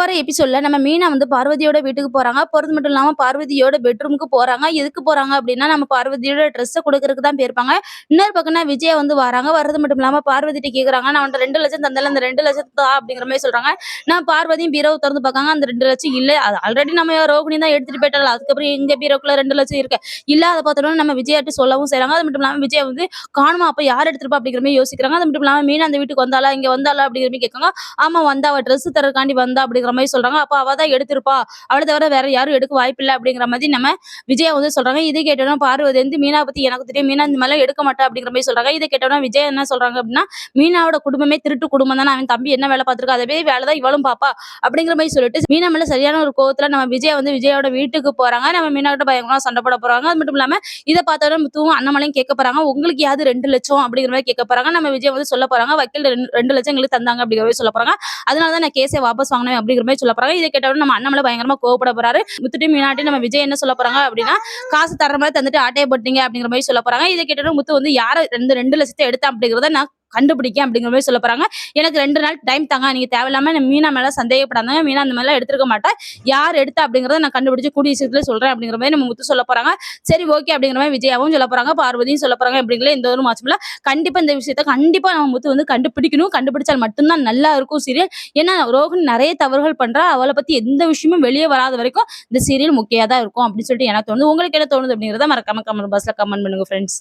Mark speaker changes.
Speaker 1: வர எபிசோட்ல நம்ம மீனா வந்து பார்வதியோட வீட்டுக்கு போறாங்க. போறது மட்டும் இல்லாம பார்வதியோட பெட்ரூமுக்கு போறாங்க. எதுக்கு போறாங்க அப்படின்னா நம்ம பார்வதியோட ட்ரெஸ்ஸை கொடுக்கறதுக்கு தான் போயிருப்பாங்க. இன்னொரு பக்கம்னா விஜயா வந்து வராங்க. வர்றது மட்டும் இல்லாம பார்வதிட்டு கேக்குறாங்க. நான் வந்து ரெண்டு லட்சம் தந்தால அந்த ரெண்டு லட்சம் தா அப்படிங்கிற மாதிரி சொல்றாங்க. நான் பார்வதியும் பீரோ திறந்து பார்க்காங்க. அந்த ரெண்டு லட்சம் இல்ல. அது ஆல்ரெடி நம்ம ரோகிணி தான் எடுத்துட்டு போயிட்டால அதுக்கப்புறம் எங்க பீரோக்குள்ள ரெண்டு லட்சம் இருக்கு. இல்ல அதை பார்த்தோம்னா நம்ம விஜயாட்டு சொல்லவும் செய்றாங்க. அது மட்டும் இல்லாம விஜய் வந்து காணுமா அப்ப யார் எடுத்துருப்பா? அப்படிங்கிற மாதிரி யோசிக்கிறாங்க. அது மட்டும் இல்லாம மீனா அந்த வீட்டுக்கு வந்தாலா இங்க வந்தாலா அப்படிங்கிற மாதிரி கேட்காங்க. ஆமா வந்தா அவ ட்ரெஸ் தரக்காண்டி வந்தா அப்படிங்கிற மாதிரி சொல்றாங்க. அப்ப அவ தான் எடுத்திருப்பா. அவளை தவிர வேற யாரும் எடுக்க வாய்ப்பில்லை அப்படிங்கிற மாதிரி நம்ம விஜயா வந்து சொல்றாங்க. இதை கேட்டோம்னா பார்வதி வந்து மீனா பத்தி எனக்கு தெரியும். மீனா இந்த மாதிரிலாம் எடுக்க மாட்டா அப்படிங்கிற மாதிரி சொல்றாங்க. இதை கேட்டோம்னா விஜய் என்ன சொல்றாங்க அப்படின்னா மீனாவோட குடும்பமே திருட்டு குடும்பம் தானே. அவன் தம்பி என்ன வேலை பார்த்திருக்கா? அதே வேலை தான் இவளும் பாப்பா. அப்படிங்கிற மாதிரி சொல்லிட்டு மீனா மேல சரியான ஒரு கோவத்துல நம்ம விஜய் வந்து விஜயோட வீட்டுக்கு போறாங்க. நம்ம மீனா கிட்ட பயங்கரமா சண்டை போட போறாங்க. அது மட்டும் இல்லாம இதை பார்த்தோன்னா முத்துவும் அண்ணாமலையும் கேட்க போறாங்க. உங்களுக்கு யாவது ரெண்டு லட்சம்? அப்படிங்கிற மாதிரி கேட்க போறாங்க. நம்ம விஜய் வந்து சொல்ல போறாங்க. வக்கீல் ரெண்டு- ரெண்டு லட்சம் எங்களுக்கு தந்தாங்க அப்படிங்கிற மாதிரி சொல்ல போறாங்க. அதனால தான் நான் கேஸை வாபஸ் வாங்கினேன் அப்படிங்கிற மாதிரி சொல்ல போறாங்க. இதை கேட்டவுடனே நம்ம அண்ணாமலை பயங்கரமா கோவப்பட போறாரு. முத்துட்டு மீனாட்டி நம்ம விஜய் என்ன சொல்ல போறாங்க அப்படின்னா காசு தர மாதிரி தந்துட்டு ஆட்டையை போட்டீங்க அப்படிங்கிற மாதிரி சொல்ல போறாங்க. இதை கேட்டோட முத்து வந்து யாரை ரெண்டு ரெண்டு லட்சத்தை எடுத்தேன் அப்படிங்கிறத நான் கண்டுபிடிக்க அப்படிங்கிற மாதிரி சொல்ல போறாங்க. எனக்கு ரெண்டு நாள் டைம் தாங்க. நீங்க தேவையில்லாம மீனா மேல சந்தேகப்படாதாங்க. மீனா அந்த மாதிரிலாம் எடுத்துருக்க மாட்டேன் யார் எடுத்தா அப்படிங்கறத நான் கண்டுபிடிச்சு கூடிய சீக்கிரத்துல சொல்றேன் அப்படிங்கிற மாதிரி நம்ம முத்து சொல்ல போறாங்க. சரி ஓகே அப்படிங்கிற மாதிரி விஜயாவும் சொல்ல போறாங்க. பார்வதியும் சொல்ல போறாங்க. அப்படிங்கிற எந்த ஒரு மாசம்ல கண்டிப்பா இந்த விஷயத்த கண்டிப்பா நம்ம முத்து வந்து கண்டுபிடிக்கணும். கண்டுபிடிச்சால் மட்டும்தான் நல்லா இருக்கும் சீரியல் ஏன்னா ரோஹன் நிறைய தவறுகள் பண்றா. அவளை பத்தி எந்த விஷயமும் வெளியே வராத வரைக்கும் இந்த சீரியல் முக்கியதா இருக்கும் அப்படின்னு சொல்லிட்டு எனக்கு தோணுது. உங்களுக்கு என்ன தோணுது அப்படிங்கறத மறக்காம கமெண்ட் பாக்ஸ்ல கமெண்ட் பண்ணுங்க ஃப்ரெண்ட்ஸ்